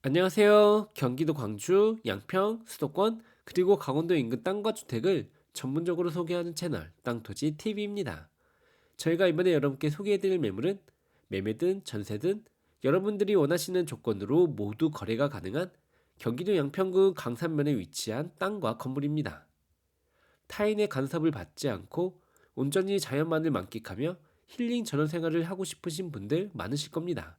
안녕하세요. 경기도 광주, 양평, 수도권, 그리고 강원도 인근 땅과 주택을 전문적으로 소개하는 채널 땅토지 TV입니다. 저희가 이번에 여러분께 소개해드릴 매물은 매매든 전세든 여러분들이 원하시는 조건으로 모두 거래가 가능한 경기도 양평구 강산면에 위치한 땅과 건물입니다. 타인의 간섭을 받지 않고 온전히 자연만을 만끽하며 힐링 전원 생활을 하고 싶으신 분들 많으실 겁니다.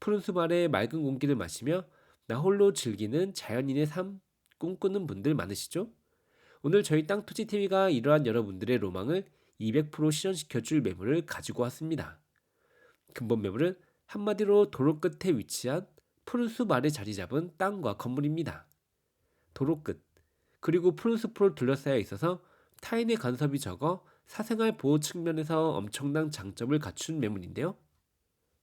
푸른 숲 아래 맑은 공기를 마시며 나 홀로 즐기는 자연인의 삶 꿈꾸는 분들 많으시죠? 오늘 저희 땅투지TV가 이러한 여러분들의 로망을 200% 실현시켜 줄 매물을 가지고 왔습니다. 근본 매물은 한마디로 도로 끝에 위치한 푸른 숲 아래 자리 잡은 땅과 건물입니다. 도로 끝, 그리고 푸른 숲으로 둘러싸여 있어서 타인의 간섭이 적어 사생활 보호 측면에서 엄청난 장점을 갖춘 매물인데요.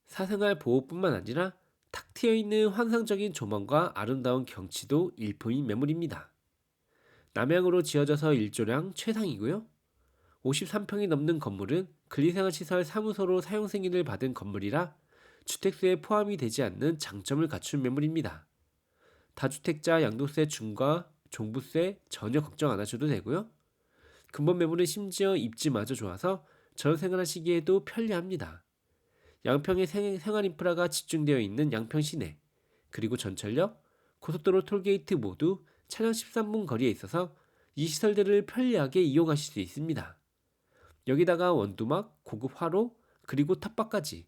사생활 보호뿐만 아니라 탁 트여 있는 환상적인 조망과 아름다운 경치도 일품인 매물입니다. 남향으로 지어져서 일조량 최상이고요. 53평이 넘는 건물은 근리생활시설 사무소로 사용 승인을 받은 건물이라 주택수에 포함이 되지 않는 장점을 갖춘 매물입니다. 다주택자 양도세 중과 종부세 전혀 걱정 안 하셔도 되고요. 근본 매물은 심지어 입지마저 좋아서 전 생활하시기에도 편리합니다. 양평의 생활 인프라가 집중되어 있는 양평 시내, 그리고 전철역, 고속도로 톨게이트 모두 차량 13분 거리에 있어서 이 시설들을 편리하게 이용하실 수 있습니다. 여기다가 원두막, 고급 화로, 그리고 텃밭까지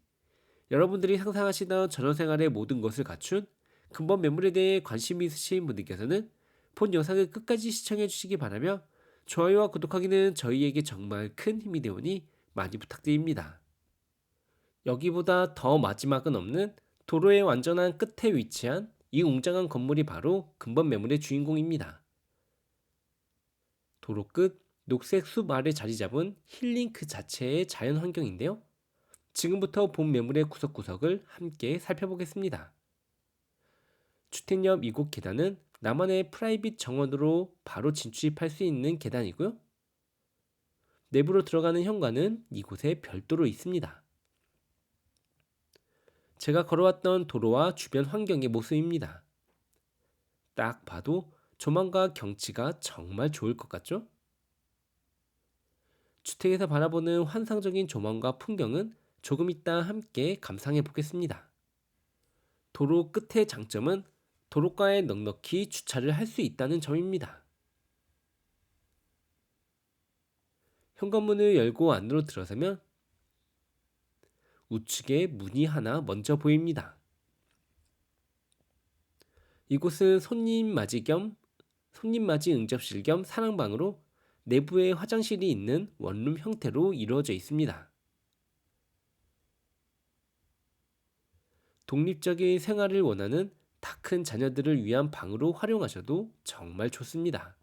여러분들이 상상하시던 전원생활의 모든 것을 갖춘 근본 매물에 대해 관심이 있으신 분들께서는 본 영상을 끝까지 시청해 주시기 바라며 좋아요와 구독하기는 저희에게 정말 큰 힘이 되오니 많이 부탁드립니다. 여기보다 더 마지막은 없는 도로의 완전한 끝에 위치한 이 웅장한 건물이 바로 근본 매물의 주인공입니다. 도로 끝 녹색 숲 아래 자리 잡은 힐링 크 자체의 자연 환경인데요. 지금부터 본 매물의 구석구석을 함께 살펴보겠습니다. 주택 옆 이곳 계단은 나만의 프라이빗 정원으로 바로 진출입할 수 있는 계단이고요. 내부로 들어가는 현관은 이곳에 별도로 있습니다. 제가 걸어왔던 도로와 주변 환경의 모습입니다. 딱 봐도 조망과 경치가 정말 좋을 것 같죠? 주택에서 바라보는 환상적인 조망과 풍경은 조금 이따 함께 감상해 보겠습니다. 도로 끝의 장점은 도로가에 넉넉히 주차를 할 수 있다는 점입니다. 현관문을 열고 안으로 들어서면 우측에 문이 하나 먼저 보입니다. 이곳은 손님 맞이 겸 손님 맞이 응접실 겸 사랑방으로 내부에 화장실이 있는 원룸 형태로 이루어져 있습니다. 독립적인 생활을 원하는 다 큰 자녀들을 위한 방으로 활용하셔도 정말 좋습니다.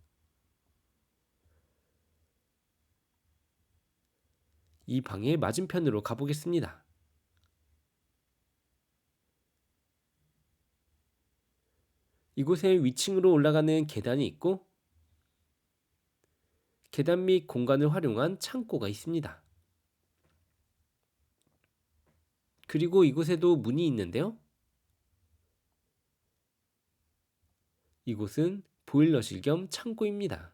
이 방의 맞은편으로 가보겠습니다. 이곳에 위층으로 올라가는 계단이 있고 계단 및 공간을 활용한 창고가 있습니다. 그리고 이곳에도 문이 있는데요. 이곳은 보일러실 겸 창고입니다.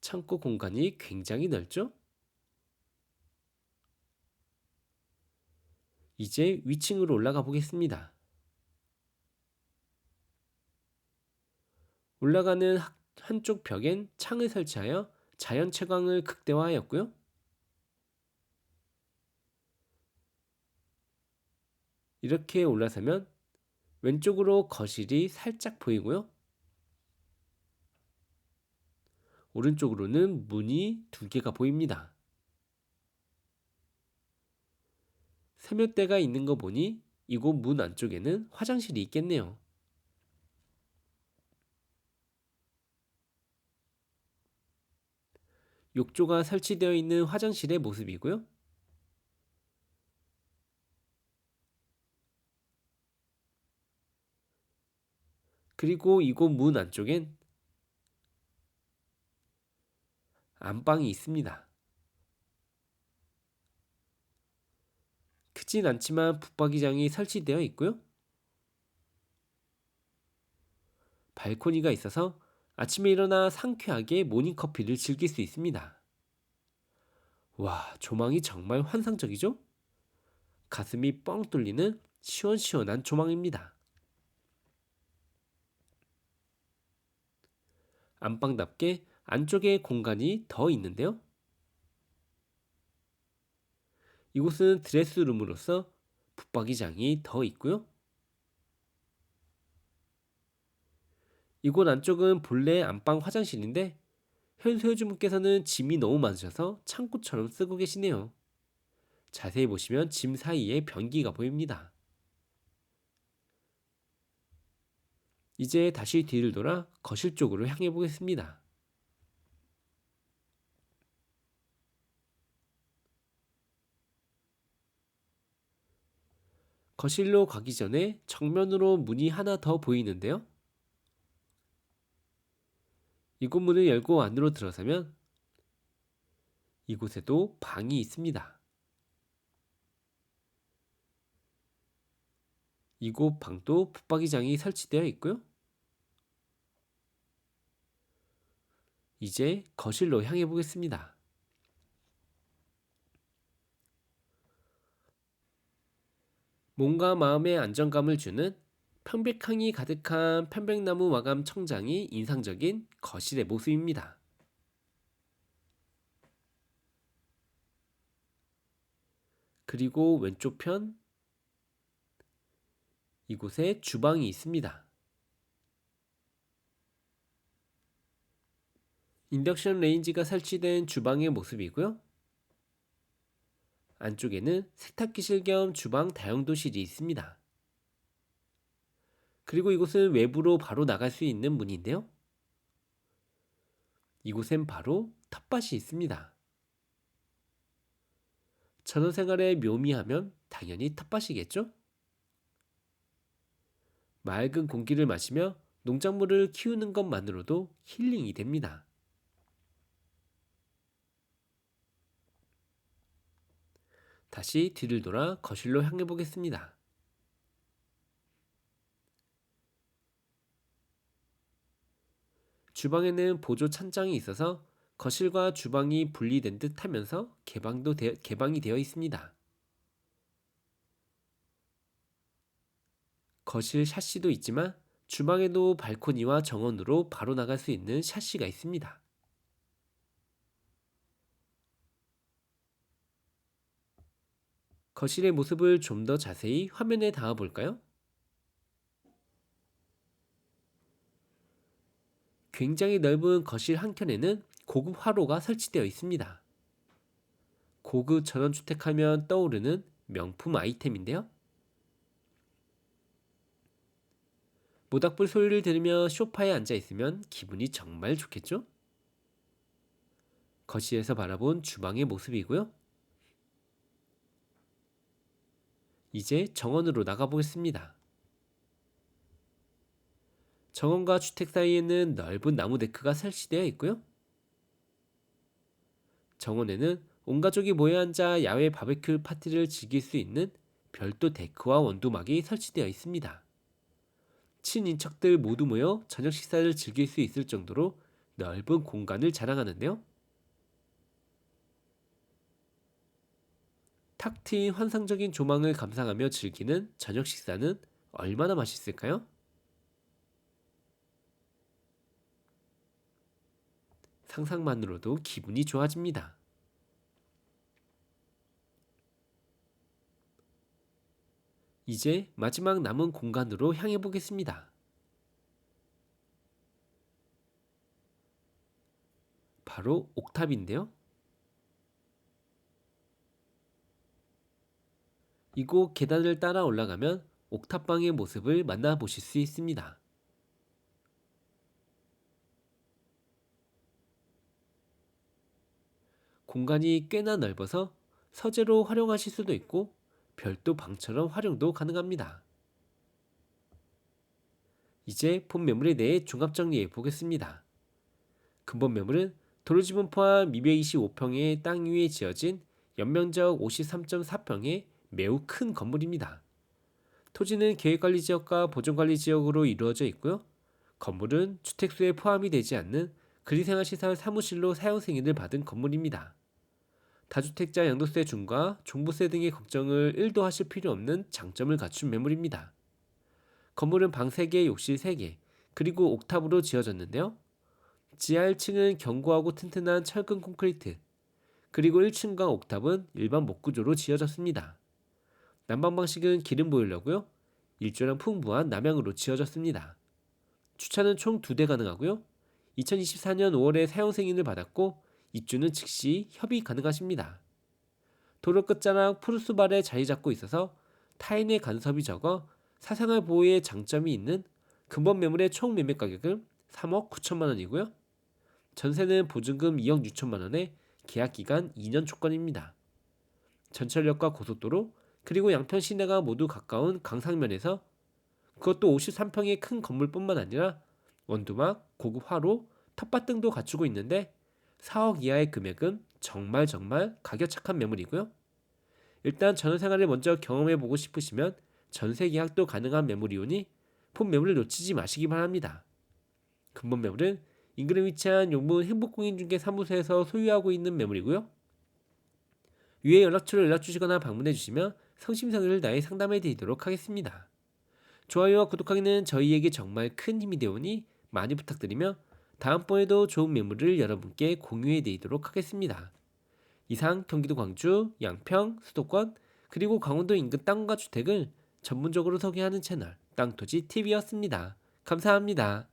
창고 공간이 굉장히 넓죠? 이제 위층으로 올라가 보겠습니다. 올라가는 한쪽 벽엔 창을 설치하여 자연 채광을 극대화하였고요. 이렇게 올라서면 왼쪽으로 거실이 살짝 보이고요. 오른쪽으로는 문이 두 개가 보입니다. 세면대가 있는 거 보니 이곳 문 안쪽에는 화장실이 있겠네요. 욕조가 설치되어 있는 화장실의 모습이고요. 그리고 이곳 문 안쪽엔 안방이 있습니다. 작진 않지만 붙박이장이 설치되어 있고요. 발코니가 있어서 아침에 일어나 상쾌하게 모닝커피를 즐길 수 있습니다. 와, 조망이 정말 환상적이죠? 가슴이 뻥 뚫리는 시원시원한 조망입니다. 안방답게 안쪽에 공간이 더 있는데요. 이곳은 드레스룸으로서 붙박이장이 더 있고요. 이곳 안쪽은 본래 안방 화장실인데 현 소유주분께서는 짐이 너무 많으셔서 창고처럼 쓰고 계시네요. 자세히 보시면 짐 사이에 변기가 보입니다. 이제 다시 뒤를 돌아 거실 쪽으로 향해 보겠습니다. 거실로 가기 전에 정면으로 문이 하나 더 보이는데요. 이곳 문을 열고 안으로 들어서면 이곳에도 방이 있습니다. 이곳 방도 붙박이장이 설치되어 있고요. 이제 거실로 향해 보겠습니다. 몸과 마음의 안정감을 주는 편백향이 가득한 편백나무 마감 청장이 인상적인 거실의 모습입니다. 그리고 왼쪽 편 이곳에 주방이 있습니다. 인덕션 레인지가 설치된 주방의 모습이고요. 안쪽에는 세탁기실 겸 주방 다용도실이 있습니다. 그리고 이곳은 외부로 바로 나갈 수 있는 문인데요. 이곳엔 바로 텃밭이 있습니다. 전원생활에 묘미하면 당연히 텃밭이겠죠? 맑은 공기를 마시며 농작물을 키우는 것만으로도 힐링이 됩니다. 다시 뒤를 돌아 거실로 향해 보겠습니다. 주방에는 보조 찬장이 있어서 거실과 주방이 분리된 듯 하면서 개방도 되, 개방이 되어 있습니다. 거실 샤시도 있지만 주방에도 발코니와 정원으로 바로 나갈 수 있는 샤시가 있습니다. 거실의 모습을 좀 더 자세히 화면에 담아 볼까요? 굉장히 넓은 거실 한켠에는 고급 화로가 설치되어 있습니다. 고급 전원주택 하면 떠오르는 명품 아이템인데요. 모닥불 소리를 들으며 소파에 앉아 있으면 기분이 정말 좋겠죠? 거실에서 바라본 주방의 모습이고요. 이제 정원으로 나가보겠습니다. 정원과 주택 사이에는 넓은 나무 데크가 설치되어 있고요. 정원에는 온 가족이 모여 앉아 야외 바베큐 파티를 즐길 수 있는 별도 데크와 원두막이 설치되어 있습니다. 친인척들 모두 모여 저녁 식사를 즐길 수 있을 정도로 넓은 공간을 자랑하는데요. 탁 트인 환상적인 조망을 감상하며 즐기는 저녁 식사는 얼마나 맛있을까요? 상상만으로도 기분이 좋아집니다. 이제 마지막 남은 공간으로 향해 보겠습니다. 바로 옥탑인데요. 이곳 계단을 따라 올라가면 옥탑방의 모습을 만나보실 수 있습니다. 공간이 꽤나 넓어서 서재로 활용하실 수도 있고 별도 방처럼 활용도 가능합니다. 이제 본 매물에 대해 종합 정리해 보겠습니다. 근본 매물은 도로 지분 포함 225평의 땅 위에 지어진 연면적 53.4평의 매우 큰 건물입니다. 토지는 계획관리 지역과 보존관리 지역으로 이루어져 있고요. 건물은 주택수에 포함이 되지 않는 근리생활시설 사무실로 사용 승인을 받은 건물입니다. 다주택자 양도세 중과 종부세 등의 걱정을 1도 하실 필요 없는 장점을 갖춘 매물입니다. 건물은 방 3개, 욕실 3개, 그리고 옥탑으로 지어졌는데요. 지하 1층은 견고하고 튼튼한 철근 콘크리트, 그리고 1층과 옥탑은 일반 목구조로 지어졌습니다. 난방 방식은 기름 보일러고요. 일조량 풍부한 남향으로 지어졌습니다. 주차는 총 2대 가능하고요. 2024년 5월에 사용 승인을 받았고 입주는 즉시 협의 가능하십니다. 도로 끝자락 푸르스발에 자리 잡고 있어서 타인의 간섭이 적어 사생활 보호에 장점이 있는 근본 매물의 총 매매 가격은 3억 9천만 원이고요. 전세는 보증금 2억 6천만 원에 계약 기간 2년 조건입니다. 전철역과 고속도로 그리고 양평 시내가 모두 가까운 강상면에서 그것도 53평의 큰 건물뿐만 아니라 원두막, 고급 화로, 텃밭 등도 갖추고 있는데 4억 이하의 금액은 정말 정말 가격 착한 매물이고요. 일단 전원생활을 먼저 경험해 보고 싶으시면 전세 계약도 가능한 매물이오니 본 매물을 놓치지 마시기 바랍니다. 근본 매물은 인근에 위치한 용문 행복공인중개 사무소에서 소유하고 있는 매물이고요. 위에 연락처로 연락 주시거나 방문해 주시면 성심성의를 다해 상담해 드리도록 하겠습니다. 좋아요와 구독하기는 저희에게 정말 큰 힘이 되오니 많이 부탁드리며 다음번에도 좋은 매물을 여러분께 공유해 드리도록 하겠습니다. 이상 경기도 광주, 양평, 수도권, 그리고 강원도 인근 땅과 주택을 전문적으로 소개하는 채널 땅토지 TV였습니다. 감사합니다.